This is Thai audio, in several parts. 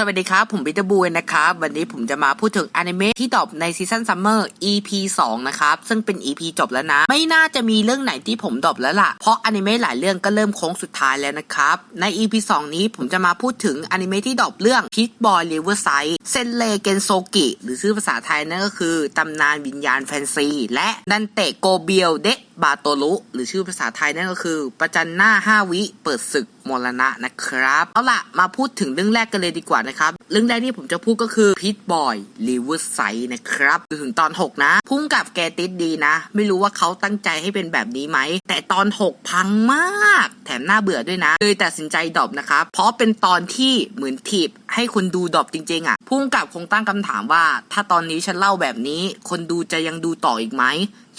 สวัสดีครับ ผมปีเตอร์บูนนะครับ วันนี้ผมจะมาพูดถึงอนิเมะที่ตอบในซีซั่นซัมเมอร์ EP 2 นะครับ ซึ่งเป็น EP จบแล้วนะ ไม่น่าจะมีเรื่องไหนที่ผมดรอปแล้วล่ะ เพราะอนิเมะหลายเรื่องก็เริ่มโค้งสุดท้ายแล้วนะครับ ใน EP 2 นี้ผมจะมาพูดถึงอนิเมะที่ดรอปเรื่อง Pit Boy Riverside เซนเลเกนโซกิ หรือชื่อภาษาไทยนั่นก็คือตำนานวิญญาณแฟนซี และดันเตะโกเบียลเดะ บาโตรุหรือชื่อภาษาไทยนั่นก็คือ ประจันหน้า 5 วิเปิดศึกมรณะนะครับ เอาล่ะ มาพูดถึงเรื่องแรกกันเลยดีกว่านะครับ เรื่องแรกที่ผมจะพูดก็คือพิทบอยลิเวอร์ไซด์นะครับถึงตอน 6 นะพุ่งกับแกติดดีนะ ไม่รู้ว่าเขาตั้งใจให้เป็นแบบนี้ไหม แต่ตอน 6 พังมาก แถมน่าเบื่อด้วยนะ เลยตัดสินใจดรอปนะครับ เพราะเป็นตอนที่เหมือนทีบให้คนดูดรอปจริงๆอะพุ่งกับคงตั้งคำถามว่า ถ้าตอนนี้ฉันเล่าแบบนี้ คนดูจะยังดูต่ออีกไหม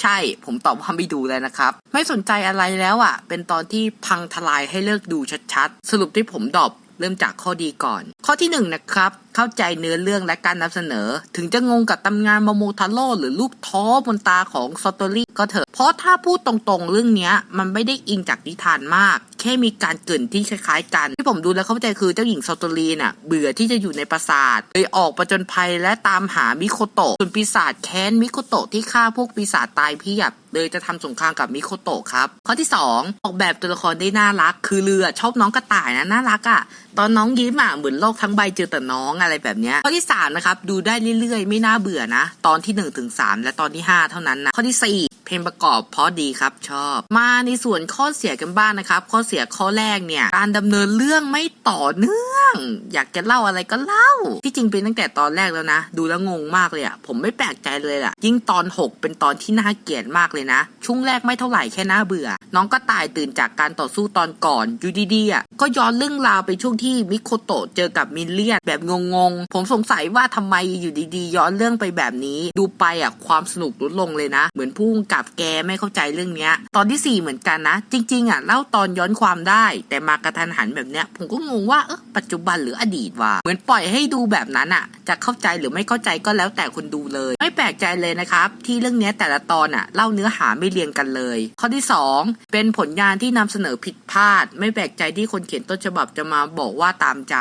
ใช่ ผมตอบว่าไม่ดูแล้วนะครับ ไม่สนใจอะไรแล้วอะ เป็นตอนที่พังทลายให้เลิกดูชัดๆ สรุปที่ผมดอบเริ่มจากข้อดีก่อน ข้อที่หนึ่งนะครับเข้าใจเนื้อเรื่องและการนำเสนอ ถึงจะงงกับตำนานโมโมทาโร่หรือลูกท้อบนตาของซอตอรี่ก็เถอะ เพราะถ้าพูดตรงๆเรื่องเนี้ยมันไม่ได้อิงจากนิทานมาก แค่มีการเกินที่คล้ายๆกัน ที่ผมดูแล้วเข้าใจคือเจ้าหญิงซอตอรีน่ะเบื่อที่จะอยู่ในปราสาทเลยออกประจนภัยและตามหามิโคโตะส่วนปีศาจแค้นมิโคโตะที่ฆ่าพวกปีศาจตายเพียบเลยจะทำสงครามกับมิโคโตะครับ ข้อที่ 2 ออกแบบตัวละครได้น่ารัก คือเรือชอบน้องกระต่ายนะน่ารักอะ่ะ ตอนน้องยิ้มอะเหมือนโลกทั้งใบเจอแต่น้องอะไรแบบเนี้ยข้อที่3นะครับดูได้เรื่อยๆ ไม่น่าเบื่อนะ ตอนที่1ถึง3และตอนที่ 5 เท่านั้นนะข้อที่ 4 เพลงประกอบเพราะดีครับชอบ มาในส่วนข้อเสียกันบ้างนะครับ ข้อเสียข้อแรกเนี่ย การดำเนินเรื่องไม่ต่อเนื่อง อยากจะเล่าอะไรก็เล่า ที่จริงเป็นตั้งแต่ตอนแรกแล้วนะ ดูแล้วงงมากเลยอะผมไม่แปลกใจเลยอะยิ่งตอน 6 เป็นตอนที่น่าเกลียดมากเลยนะ ช่วงแรกไม่เท่าไหร่แค่น่าเบื่อ น้องก็ตายตื่นจากการต่อสู้ตอนก่อนอยู่ดีๆอะก็ย้อนเรื่องราวไปช่วงที่มิโคโตะเจอกับมิลเลียนแบบงงๆ ผมสงสัยว่าทำไมอยู่ดีๆ ย้อนเรื่องไปแบบนี้ ดูไปอะความสนุกลดลงเลยนะ เหมือนพุ่งกับแกไม่เข้าใจเรื่องเนี้ย ตอนที่ 4 เหมือนกันนะ จริง ๆอะเล่าตอนย้อนความได้ แต่มากระทันหันแบบเนี้ย ผมก็งงว่าเออปัจจุบันหรืออดีตวะเหมือนปล่อยให้ดูแบบนั้นอะ จะเข้าใจหรือไม่เข้าใจก็แล้วแต่คนดูเลย ไม่แปลกใจเลยนะครับ ที่เรื่องเนี้ยแต่ละตอนอะเล่าเนื้อหาไม่เรียงกันเลย ข้อที่ 2 เป็นผลงานที่นำเสนอผิดพลาด ไม่แปลกใจที่คนเขียนต้นฉบับจะมาบอกว่าตามใจ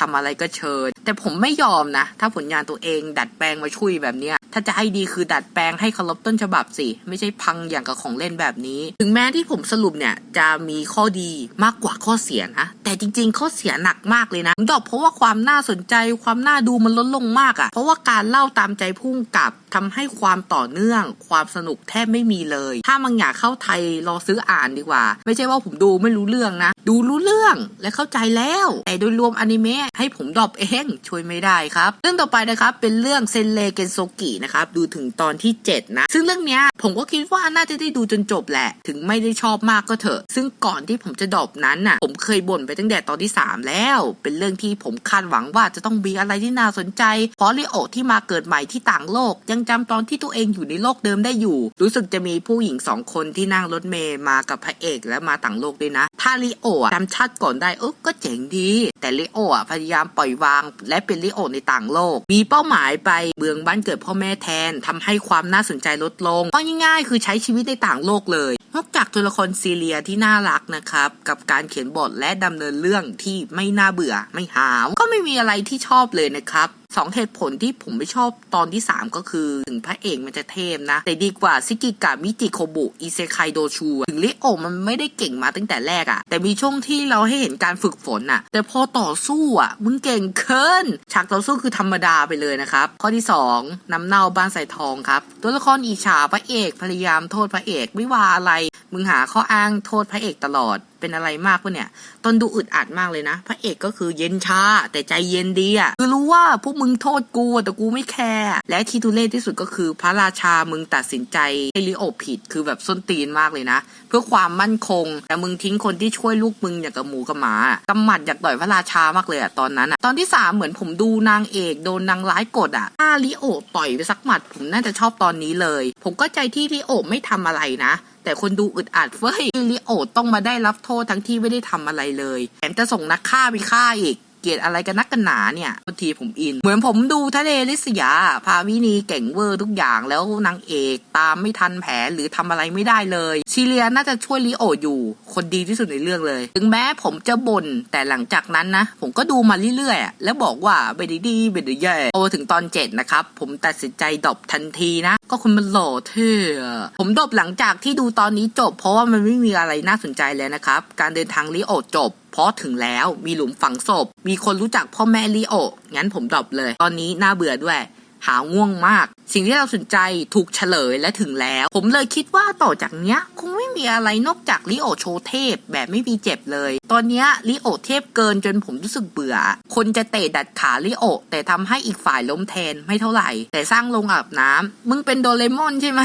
ทำอะไรก็เชิญ แต่ผมไม่ยอมนะ ถ้าผลงานตัวเองดัดแปลงมาช่วยแบบเนี้ย ถ้าจะให้ดีคือดัดแปลงให้เคารพต้นฉบับสิ ไม่ใช่พังอย่างกับของเล่นแบบนี้ ถึงแม้ที่ผมสรุปเนี่ยจะมีข้อดีมากกว่าข้อเสียนะ แต่จริงๆ ข้อเสียหนักมากเลยนะผมดอกเพราะว่าความน่าสนใจความน่าดูมันลดลงมากอะ่ะ เพราะว่าการเล่าตามใจพุ่งกับทำให้ความต่อเนื่อง ความสนุกแทบไม่มีเลย ถ้ามันอยากเข้าไทยรอซื้ออ่านดีกว่า ไม่ใช่ว่าผมดูไม่รู้เรื่องนะ ดูรู้เรื่องและเข้าใจแล้ว แต่โดยรวมอนิเมะให้ผมดรอปเองช่วยไม่ได้ครับ เรื่องต่อไปนะครับเป็นเรื่องเซนเลเกนโซกินะครับ ดูถึงตอนที่ 7 นะ ซึ่งเรื่องเนี้ยผมก็คิดว่าน่าจะได้ดูจนจบแหละ ถึงไม่ได้ชอบมากก็เถอะ ซึ่งก่อนที่ผมจะดอปนั้นน่ะ ผมเคยบ่นไปตั้งแต่ตอนที่ 3 แล้ว เป็นเรื่องที่ผมคาดหวังว่าจะต้องมีอะไรที่น่าสนใจ เพราะลิโอที่มาเกิดใหม่ที่ต่างโลก ยังจำตอนที่ตัวเองอยู่ในโลกเดิมได้อยู่ รู้สึกจะมีผู้หญิงสองคนที่นั่งรถเมย์มากับพระเอกและมาต่างโลกด้วยนะ ถ้าลิโออะจำชาติก่อนได้เออก็เจ๋งดี แต่ลิโออะพยายามปล่อยวาง และเป็นลิโอในต่างโลก มีเป้าหมายไปเบืองบ้านเกิดพ่อแม่แทนทำให้ความน่าสนใจลดลงก็ง่ายๆ คือใช้ชีวิตในต่างโลกเลยนอกจากตัวละครซีเรียที่น่ารักนะครับ กับการเขียนบทและดำเนินเรื่องที่ไม่น่าเบื่อไม่หาว ก็ไม่มีอะไรที่ชอบเลยนะครับ สองเหตุผลที่ผมไม่ชอบตอนที่ 3 ก็คือ ถึงพระเอกมันจะเทพนะ แต่ดีกว่าซิกิกะมิจิโคบุอิเซไคโดชูถึงลิโอมันไม่ได้เก่งมาตั้งแต่แรกอะแต่มีช่วงที่เราให้เห็นการฝึกฝนอะแต่พอต่อสู้อะมึงเก่งเกินฉากต่อสู้คือธรรมดาไปเลยนะครับ ข้อที่ 2 น้ำเน่าบ้านใส่ทองครับ ตัวละครอิจฉาพระเอกพยายามโทษพระเอกไม่ว่าอะไร มึงหาข้ออ้างโทษพระเอกตลอด เป็นอะไรมากปะเนี่ยตอนดูอึดอัดมากเลยนะ พระเอกก็คือเย็นชาแต่ใจเย็นดีอะคือรู้ว่าพวกมึงโทษกูแต่กูไม่แคร์และที่ทุเรศที่สุดก็คือพระราชามึงตัดสินใจให้ลิโอผิดคือแบบส้นตีนมากเลยนะ เพื่อความมั่นคง แต่มึงทิ้งคนที่ช่วยลูกมึงอย่างกับหมูกับหมากำหมัดอยากต่อยพระราชามากเลยอะตอนนั้นอะตอนที่สามเหมือนผมดูนางเอกโดนนางร้ายกดอะถ้าลิโอต่อยไปสักหมัด ผมน่าจะชอบตอนนี้เลย ผมก็ใจที่ลิโอไม่ทำอะไรนะ แต่คนดูอึดอัดเฟ้ยลิโอต้องมาได้รับโทษทั้งที่ไม่ได้ทำอะไรเลยแถมจะส่งนักฆ่าไปฆ่าอีก เกลียดอะไรกันนักกันหนาเนี่ยบางทีผมอิน เหมือนผมดูทะเลลิสยา พาวินีเก่งเวอร์ทุกอย่างแล้วนางเอกตามไม่ทันแผนหรือทำอะไรไม่ได้เลย ซีเรียน่าจะช่วยลิโออยู่ คนดีที่สุดในเรื่องเลย ถึงแม้ผมจะบ่นแต่หลังจากนั้นนะ ผมก็ดูมาเรื่อยๆ แล้วบอกว่าไม่ได้ดีไม่ได้แย่โตถึงตอนเจ็ดนะครับ ผมตัดสินใจดรอปทันทีนะ ก็คุณมันหล่อเท่ผมดรอปหลังจากที่ดูตอนนี้จบ เพราะว่ามันไม่มีอะไรน่าสนใจแล้วนะครับ การเดินทางลิโอจบเพราะถึงแล้วมีหลุมฝังศพ มีคนรู้จักพ่อแม่ลิโอ งั้นผมดรอปเลย ตอนนี้น่าเบื่อด้วย หาง่วงมาก สิ่งที่เราสนใจถูกเฉลยและถึงแล้ว ผมเลยคิดว่าต่อจากเนี้ย คงไม่มีอะไรนอกจากลิโอโชเทพแบบไม่มีเจ็บเลย ตอนเนี้ยลิโอเทพเกินจนผมรู้สึกเบื่อ คนจะเตะดัดขาลิโอแต่ทำให้อีกฝ่ายล้มแทนไม่เท่าไหร่ แต่สร้างลงอาบน้ำมึงเป็นโดเรมอนใช่ไหม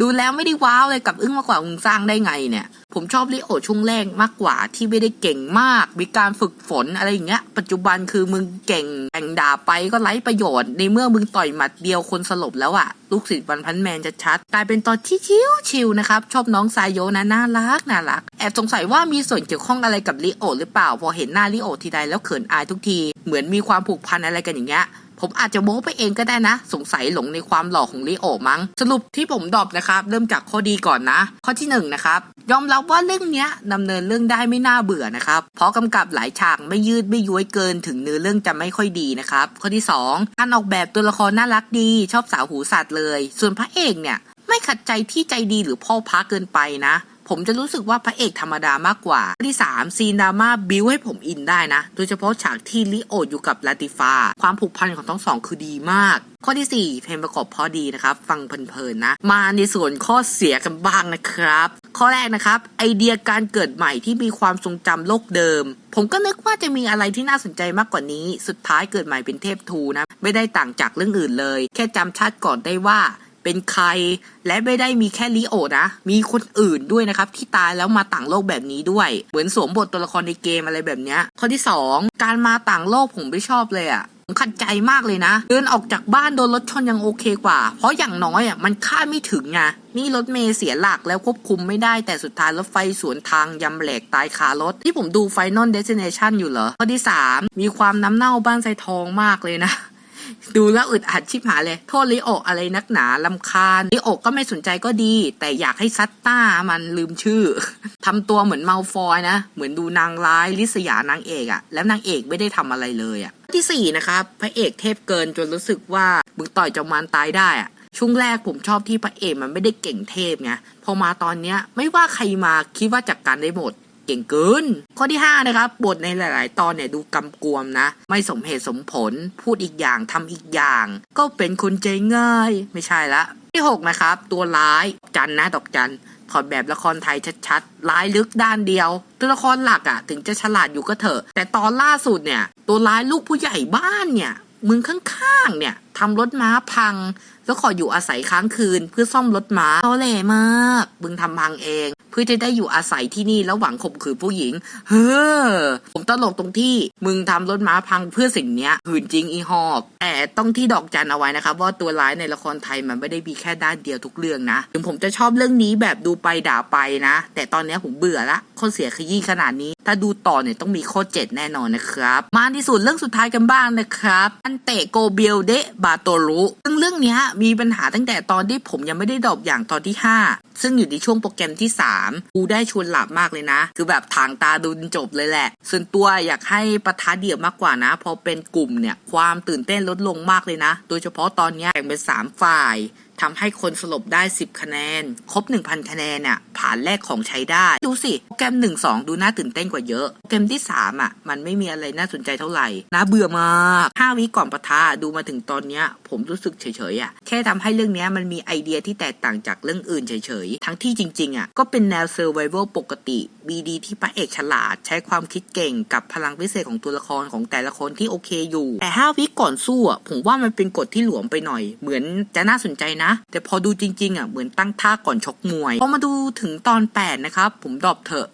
ดูแล้วไม่ได้ว้าวเลยกับอึ้งมากกว่ามึงสร้างได้ไงเนี่ยผมชอบลิโอช่วงแรกมากกว่าที่ไม่ได้เก่งมาก มีการฝึกฝนอะไรอย่างเงี้ย ปัจจุบันคือมึงเก่งแข่งด่าไปก็ไร้ประโยชน์ ในเมื่อมึงต่อยหมัดเดียวคนสลบแล้วอะลูกศิษย์วันพันแมนจะชัด กลายเป็นตอนที่ชิวชิวๆนะครับ ชอบน้องซายโยนะน่ารักน่ารัก แอบสงสัยว่ามีส่วนเกี่ยวข้องอะไรกับลิโอหรือเปล่า พอเห็นหน้าลิโอทีใดแล้วเขินอายทุกที เหมือนมีความผูกพันอะไรกันอย่างเงี้ย ผมอาจจะโม้ไปเองก็ได้นะ สงสัยหลงในความหล่อของลิโอมั้ง สรุปที่ผมดรอปนะครับ เริ่มจากข้อดีก่อนนะ ข้อที่หนึ่งนะครับ ยอมรับว่าเรื่องเนี้ยดำเนินเรื่องได้ไม่น่าเบื่อนะครับ เพราะกำกับหลายฉากไม่ยืดไม่ย้วยเกินถึงเนื้อเรื่องจะไม่ค่อยดีนะครับ ข้อที่สองการออกแบบตัวละครน่ารักดี ชอบสาวหูสัตว์เลย ส่วนพระเอกเนี่ยไม่ขัดใจที่ใจดีหรือพ่อพาเกินไปนะ ผมจะรู้สึกว่าพระเอกธรรมดามากกว่า ที่3ซีนดราม่าบิวให้ผมอินได้นะ โดยเฉพาะฉากที่ลิโออยู่กับลาติฟา ความผูกพันของทั้งสองคือดีมาก ข้อทีสี่4 เพลงประกอบพอดีนะครับ ฟังเพลินๆนะ มาในส่วนข้อเสียกันบ้างนะครับ ข้อแรกนะครับ ไอเดียการเกิดใหม่ที่มีความทรงจำโลกเดิม ผมก็นึกว่าจะมีอะไรที่น่าสนใจมากกว่านี้ สุดท้ายเกิดใหม่เป็นเทพทูนะ ไม่ได้ต่างจากเรื่องอื่นเลย แค่จำชาติก่อนได้ว่า เป็นใคร และไม่ได้มีแค่ลิโอนะ มีคนอื่นด้วยนะครับ ที่ตายแล้วมาต่างโลกแบบนี้ด้วย เหมือนสวมบทตัวละครในเกมอะไรแบบเนี้ยข้อที่ 2 การมาต่างโลกผมไม่ชอบเลยอะ่ะผมขัดใจมากเลยนะ เดินออกจากบ้านโดนรถชนยังโอเคกว่า เพราะอย่างน้อยอะมันคาดไม่ถึงไงนี่รถเมย์เสียหลักแล้วควบคุมไม่ได้แต่สุดท้ายรถไฟสวนทางยำแหลกตายคารถ ที่ผมดู Final Destination อยู่เหรอข้อที่ 3 มีความน้ำเน่าบ้านไซทองมากเลยนะ ดูแล้วอึดอัดชิบหายเลย โทษลิโออะไรนักหนาลำคาญลิโอก็ไม่สนใจก็ดี แต่อยากให้ซัตต้ามันลืมชื่อทำตัวเหมือนเมาฟอยนะ เหมือนดูนางร้ายลิษยานางเอกอะแล้วนางเอกไม่ได้ทำอะไรเลยอะที่สี่นะครับพระเอกเทพเกินจนรู้สึกว่ามึงต่อยจอมมารตายได้อะช่วงแรกผมชอบที่พระเอกมันไม่ได้เก่งเทพไงพอมาตอนเนี้ยไม่ว่าใครมาคิดว่าจัดกการได้หมด เก่งเกินข้อที่ 5 นะครับ บทในหลาย ๆ ตอนเนี่ยดูกำกวมนะ ไม่สมเหตุสมผล พูดอีกอย่างทำอีกอย่าง ก็เป็นคนใจง่าย ไม่ใช่ละ ที่ 6 นะครับ ตัวร้ายจันนะดอกจันถอดแบบละครไทยชัดๆ ร้ายลึกด้านเดียว ตัวละครหลักอะ่ะ ถึงจะฉลาดอยู่ก็เถอะ แต่ตอนล่าสุดเนี่ย ตัวร้ายลูกผู้ใหญ่บ้านเนี่ยมึงข้างๆ เนี่ยทำรถม้าพัง แล้วขออยู่อาศัยค้างคืนเพื่อซ่อมรถม้าตอแหล่มาก มึงทำพังเอง พื่อจะได้อยู่อาศัยที่นี่แล้วหวังข่มขืนผู้หญิง เฮ้อ ผมตลกตรงที่มึงทำรถม้าพังเพื่อสิ่งเนี้ยหืนจริงอีหอกแต่ต้องที่ดอกจันเอาไว้นะครับว่าตัวร้ายในละครไทยมันไม่ได้มีแค่ด้านเดียวทุกเรื่องนะถึงผมจะชอบเรื่องนี้แบบดูไปด่าไปนะ แต่ตอนนี้ผมเบื่อละข้อเสียขยี้ขนาดนี้ ถ้าดูต่อเนี่ยต้องมีข้อเจ็ดแน่นอนนะครับ มาที่สุดเรื่องสุดท้ายกันบ้างนะครับอันเตะโกเบลเดบาโตรุซึ่งเรื่องนี้มีปัญหาตั้งแต่ตอนที่ผมยังไม่ได้ดอบอย่างตอนที่ 5 ซึ่งอยู่ในช่วงโปรแกรมที่ 3 กูได้ชวนหลับมากเลยนะ คือแบบทางตาดูจนจบเลยแหละ ส่วนตัวอยากให้ประทะเดี่ยวมากกว่านะ พอเป็นกลุ่มเนี่ยความตื่นเต้นลดลงมากเลยนะ โดยเฉพาะตอนนี้แบ่งเป็น 3 ฝ่าย ทำให้คนสลบได้ 10 คะแนน ครบ 1,000 คะแนนเนี่ยผ่านแรกของใช้ได้ ดูสิ โปรแกรม 1 2 ดูน่าตื่นเต้นกว่าเยอะ โปรแกรมที่ 3 อะ มันไม่มีอะไรน่าสนใจเท่าไหร่น่าเบื่อมาก 5 วิก่อนปะทะดูมาถึงตอนเนี้ย ผมรู้สึกเฉยๆอะ แค่ทำให้เรื่องเนี้ยมันมีไอเดียที่แตกต่างจากเรื่องอื่นเฉยๆ ทั้งที่จริงๆอะก็เป็นแนวเซอร์ไวเวลปกติบีดีที่พระเอกฉลาด ใช้ความคิดเก่งกับพลังพิเศษของตัวละครของแต่ละคนที่โอเคอยู่ แต่ 5 วิก่อนสู้อะผมว่ามันเป็นกฎที่หลวมไปหน่อย เหมือนจะน่าสนใจนะแต่พอดูจริงๆอะเหมือนตั้งท่าก่อนชกมวยพอมาดูถึงตอน 8 นะครับ ผมดรอปเถอะ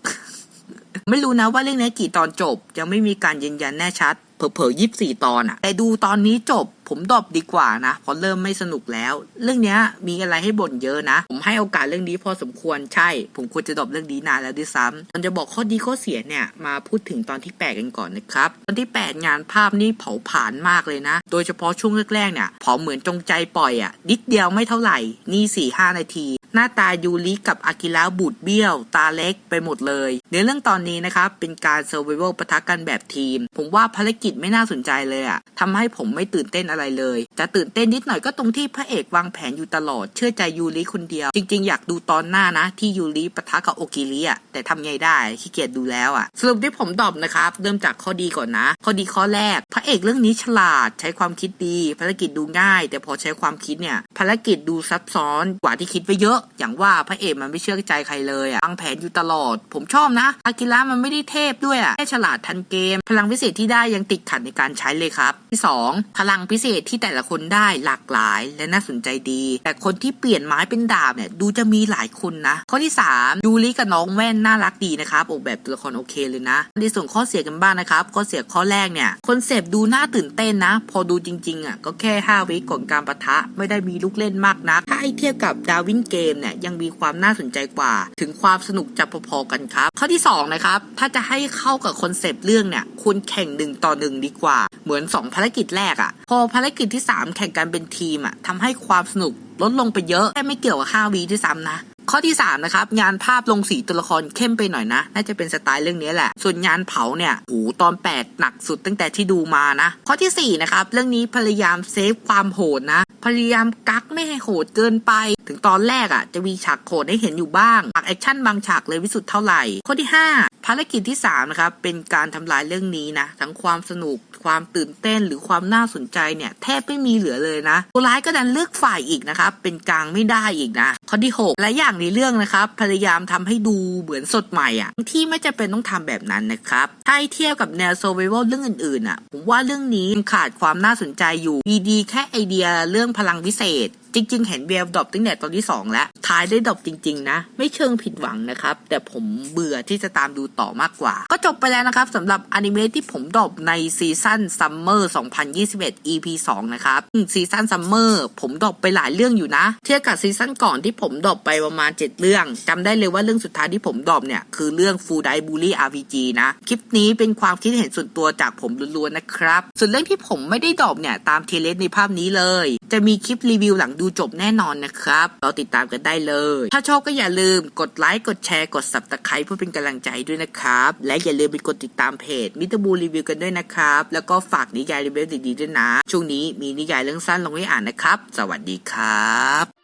ไม่รู้นะว่าเรื่องนี้กี่ตอนจบ ยังไม่มีการยืนยันแน่ชัด เผลอๆยี่สี่ตอนอะแต่ดูตอนนี้จบผมดอปดีกว่านะเพราะเริ่มไม่สนุกแล้ว เรื่องนี้มีอะไรให้บ่นเยอะนะ ผมให้โอกาสเรื่องนี้พอสมควรใช่ ผมควรจะดอปเรื่องนี้นานแล้วด้วยซ้ำมันจะบอกข้อดีข้อเสียเนี่ยมาพูดถึงตอนที่ 8 กันก่อนนะครับ ตอนที่ 8 งานภาพนี่เผาผลาญมากเลยนะ โดยเฉพาะช่วงแรกๆเนี่ยเผาเหมือนจงใจปล่อยอะ่ะนิดเดียวไม่เท่าไหร่ นี่4ี่ห้านาที หน้าตายูริกับอากิระบูดเบี้ยว ตาเล็กไปหมดเลยในเรื่องตอนนี้นะครับเป็นการเซอร์ไวเวลปะทะกันแบบทีม ผมว่าภารกิจไม่น่าสนใจเลยอะ่ะทำให้ผมไม่ตื่นเต้นอะไรเลย จะตื่นเต้นนิดหน่อยก็ตรงที่พระเอกวางแผนอยู่ตลอด เชื่อใจยูริคนเดียว จริง ๆ อยากดูตอนหน้านะ ที่ยูริปะทะกับโอกิริอะแต่ทำไงได้ขี้เกียจดูแล้วอะสรุปที่ผมตอบนะครับ เริ่มจากข้อดีก่อนนะ ข้อดีข้อแรก พระเอกเรื่องนี้ฉลาดใช้ความคิดดี ภารกิจดูง่าย แต่พอใช้ความคิดเนี่ยภารกิจดูซับซ้อนกว่าที่คิดไว้เยอะ อย่างว่าพระเอกมันไม่เชื่อใจใครเลยอะวางแผนอยู่ตลอด ผมชอบนะอากิระมันไม่ได้เทพด้วยอะแค่ฉลาดทันเกม พลังพิเศษที่ได้ยังติดขัดในการใช้เลยครับ ที่สองพลังพิเศษที่แต่ละคนได้หลากหลายและน่าสนใจดี แต่คนที่เปลี่ยนไม้เป็นดาบเนี่ยดูจะมีหลายคนนะ ข้อที่ 3 ยูริกับน้องแว่นน่ารักดีนะครับออกแบบตัวละครโอเคเลยนะในส่วนข้อเสียกันบ้างนะครับข้อเสียข้อแรกเนี่ยคนเซปต์ดูน่าตื่นเต้นนะ พอดูจริงๆอะก็แค่ 5 วิก่อนการประทะไม่ได้มีลูกเล่นมากนักถ้าให้เทียบกับดาวินเกมเนี่ยยังมีความน่าสนใจกว่า ถึงความสนุกจะพอๆกันครับ ข้อที่สองนะครับถ้าจะให้เข้ากับคอนเซปต์เรื่องเนี่ยควรแแข่งหนึ่งต่อหนึ่งดีกว่า เหมือน 2 ภารกิจแรกอะ่ะ พอภารกิจที่ 3 แข่งกันเป็นทีมอะ่ะทำให้ความสนุกลดลงไปเยอะแค่ไม่เกี่ยวกับ5วีด้วยซ้ำนะ ข้อที่3นะครับงานภาพลงสีตัวละครเข้มไปหน่อยนะ น่าจะเป็นสไตล์เรื่องนี้แหละ ส่วนงานเผาเนี่ยโหตอน 8 หนักสุดตั้งแต่ที่ดูมานะ ข้อทีสี่4นะครับเรื่องนี้พยายามเซฟความโหดนะ พยายามกักไม่ให้โหดเกินไป ถึงตอนแรกอะ่ะ จะมีฉากโหดให้เห็นอยู่บ้างฉากแอคชั่นบางฉากเลยวิสุทธ์เท่าไหร่ ข้อที่ 5 ภารกิจที่3นะครับเป็นการทำลายเรื่องนี้นะทั้งความสนุกความตื่นเต้นหรือความน่าสนใจเนี่ยแทบไม่มีเหลือเลยนะตัวร้ายก็ดันเลือกฝ่ายอีกนะครับเป็นกลางไม่ได้อีกนะข้อที่6และอย่างในเรื่องนะครับ พยายามทำให้ดูเหมือนสดใหม่อะ่ะที่ไม่จะเป็นต้องทำแบบนั้นนะครับถ้าเทียบกับแนวโซเวอร์เรื่องอื่นๆอะผมว่าเรื่องนี้ขาดความน่าสนใจอยู่ดีดีแค่ไอเดียเรื่องพลังวิเศษ จริง ๆ เห็นเวลดรอปตั้งแต่ตอนที่ 2 แล้ว ท้ายได้ดรอปจริง ๆ นะ ไม่เชิงผิดหวังนะครับ แต่ผมเบื่อที่จะตามดูต่อมากกว่า ก็จบไปแล้วนะครับสำหรับอนิเมะที่ผมดรอปในซีซั่นซัมเมอร์2021 EP 2 นะครับซีซั่นซัมเมอร์ผมดรอปไปหลายเรื่องอยู่นะ เทียบกับซีซั่นก่อนที่ผมดรอปไปประมาณ 7 เรื่องจำได้เลยว่าเรื่องสุดท้ายที่ผมดรอปเนี่ยคือเรื่อง Full Dive Bully RPG นะ คลิปนี้เป็นความคิดเห็นส่วนตัวจากผมล้วนๆนะครับ ส่วนเรื่องที่ผมไม่ได้ดรอปเนี่ยตามเทเลสในภาพนี้เลย จะมีคลิปรีวิวหลังดููจบแน่นอนนะครับเราติดตามกันได้เลย ถ้าชอบก็อย่าลืมกดไลค์กดแชร์กดสับตะไคร้เพื่อเป็นกำลังใจด้วยนะครับ และอย่าลืมไปกดติดตามเพจมิตรบูรีวิวกันด้วยนะครับ แล้วก็ฝากนิยายรีวิวดีๆด้วยนะ ช่วงนี้มีนิยายเรื่องสั้นลงให้อ่านนะครับ สวัสดีครับ